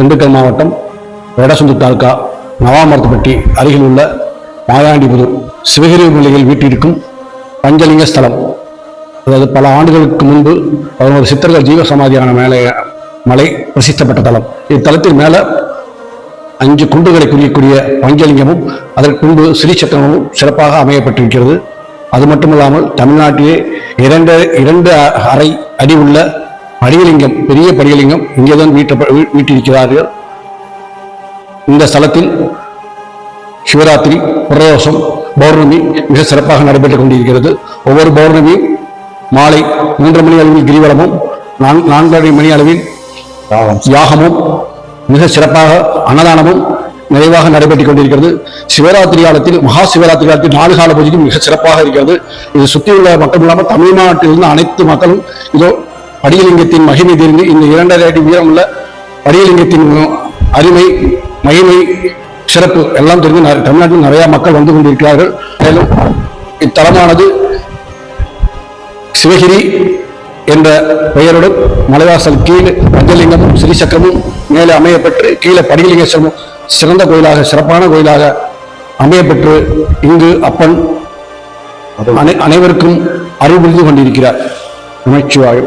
திண்டுக்கல் மாவட்டம் வேடசுந்து தாலுக்கா நவாமரத்துப்பட்டி அருகில் உள்ள மாயாண்டிபுதூர் சிவகிரி மலையில் வீட்டிற்கும் பஞ்சலிங்க ஸ்தலம். அதாவது பல ஆண்டுகளுக்கு முன்பு பதினோரு சித்தர்கள் ஜீவசமாதியான மேலே மலை பிரசித்தப்பட்ட தலம். இத்தலத்தின் மேலே அஞ்சு குண்டுகளை குறியக்கூடிய பஞ்சலிங்கமும் அதற்கு முன்பு ஸ்ரீ சிறப்பாக அமையப்பட்டிருக்கிறது. அது மட்டுமல்லாமல் தமிழ்நாட்டிலே இரண்டு இரண்டு அறை அடி உள்ள படிகலிங்கம் பெரிய படிகலிங்கம் இங்கேதான் வீட்ட வீட்டிருக்கிறார்கள். இந்த ஸ்தலத்தில் சிவராத்திரி பிரதோஷம் பௌர்ணமி மிக சிறப்பாக நடைபெற்றுக் கொண்டிருக்கிறது. ஒவ்வொரு பௌர்ணமியும் மாலை மூன்று மணி அளவில் கிரிவலமும் நான்கரை மணி அளவில் யாகமும் மிக சிறப்பாக அன்னதானமும் நிறைவாக நடைபெற்றுக் கொண்டிருக்கிறது. சிவராத்திரி காலத்தில் மகா சிவராத்திரி காலத்தில் நாலு கால பூஜையும் மிக சிறப்பாக இருக்கிறது. இது சுற்றியுள்ள மக்கள் இல்லாமல் தமிழ்நாட்டிலிருந்து அனைத்து மக்களும் இதோ படியலிங்கத்தின் மகிமை தெரிந்து இந்த இரண்டரை அடி உயரமுள்ள படியலிங்கத்தின் அருமை மகிமை சிறப்பு எல்லாம் தெரிந்து தமிழ்நாட்டில் நிறைய மக்கள் வந்து கொண்டிருக்கிறார்கள். மேலும் இத்தலமானது சிவகிரி என்ற பெயருடன் மலைவாசல் கீழ் பஞ்சலிங்கமும் ஸ்ரீசக்கரமும் மேலே அமையப்பெற்று கீழே படிகலிங்கேஸ்வரமும் சிறந்த கோயிலாக சிறப்பான கோயிலாக அமையப்பெற்று இங்கு அப்பன் அனை- அனைவருக்கும் அருள் புரிந்து கொண்டிருக்கிறார். நமச்சிவாயம்.